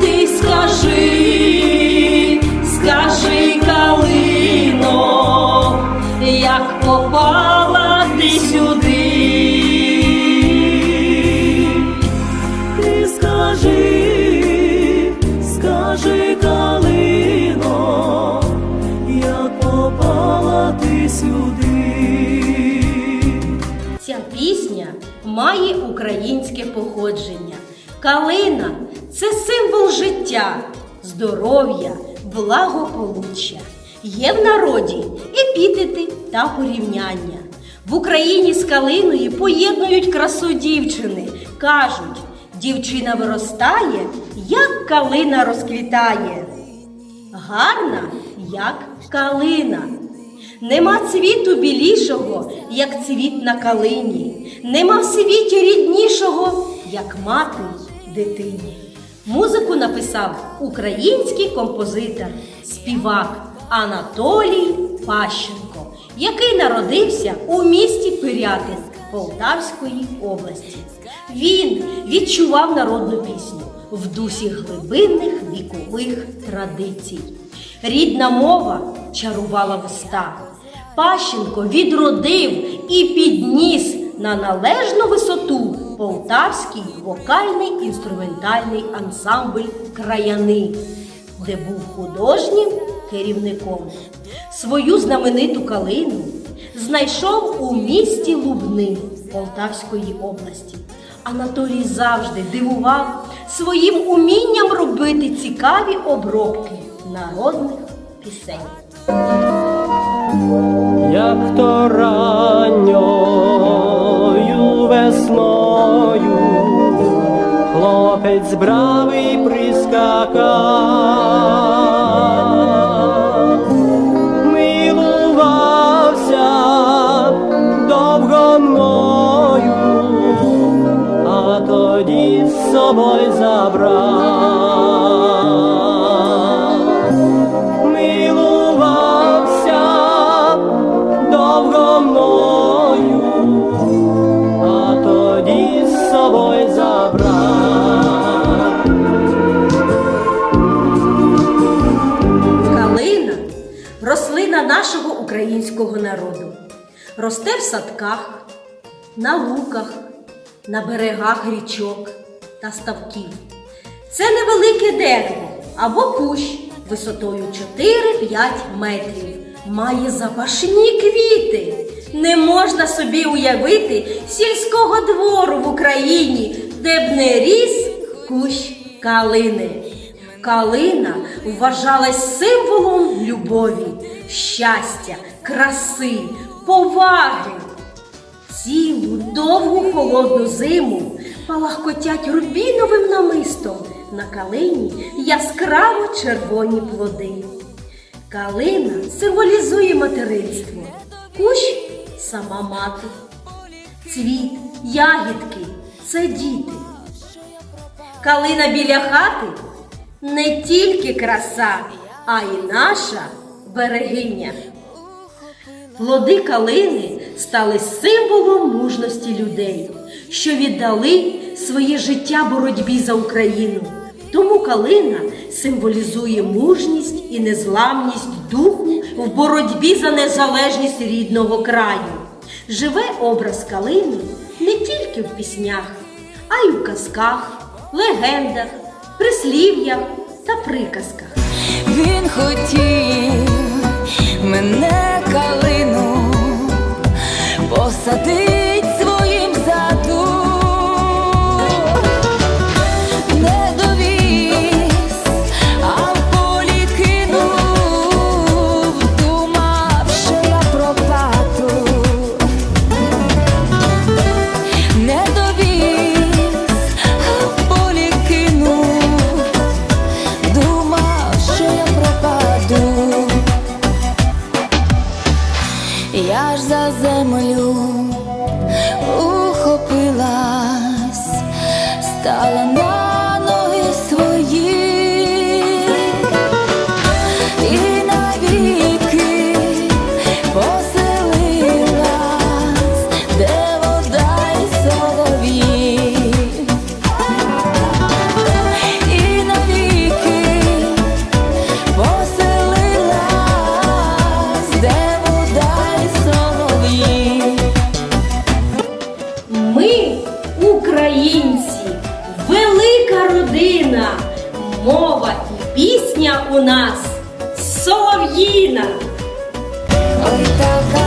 ти скажи, скажи, калино, як попала ти сюди. Має українське походження. Калина це символ життя, здоров'я, благополуччя. Є в народі епітети та порівняння. В Україні з калиною поєднують красу дівчини. Кажуть, дівчина виростає, як калина розквітає. Гарна, як калина. Нема цвіту білішого, як цвіт на калині. Нема в світі ріднішого, як мати дитині. Музику написав український композитор, співак Анатолій Пащенко, який народився у місті Пирятин Полтавської області. Він відчував народну пісню в дусі глибинних вікових традицій. Рідна мова чарувала вуста. Пащенко відродив і підніс на належну висоту полтавський вокальний інструментальний ансамбль Краяни, де був художнім керівником. Свою знамениту калину знайшов у місті Лубни Полтавської області. Анатолій завжди дивував своїм умінням робити цікаві обробки народних пісень. як то ранньою хлопець бравий прискакав, українського народу. Росте в садках, на луках, на берегах річок та ставків. Це невелике дерево або кущ висотою 4-5 метрів. Має запашні квіти. Не можна собі уявити сільського двору в Україні, де б не ріс кущ калини. Калина вважалась символом любові, щастя, краси, поваги. Цілу довгу холодну зиму палахкотять рубіновим намистом на калині яскраво червоні плоди. Калина символізує материнство, кущ сама мати. Цвіт, ягідки це діти. Калина біля хати не тільки краса, а й наша берегиня. Плоди калини стали символом мужності людей, що віддали своє життя боротьбі за Україну. Тому калина символізує мужність і незламність духу в боротьбі за незалежність рідного краю. Живе образ калини не тільки в піснях, а й у казках, легендах, прислів'ях та приказках. Він хотів мене стала на нас солов'їна. Ой, така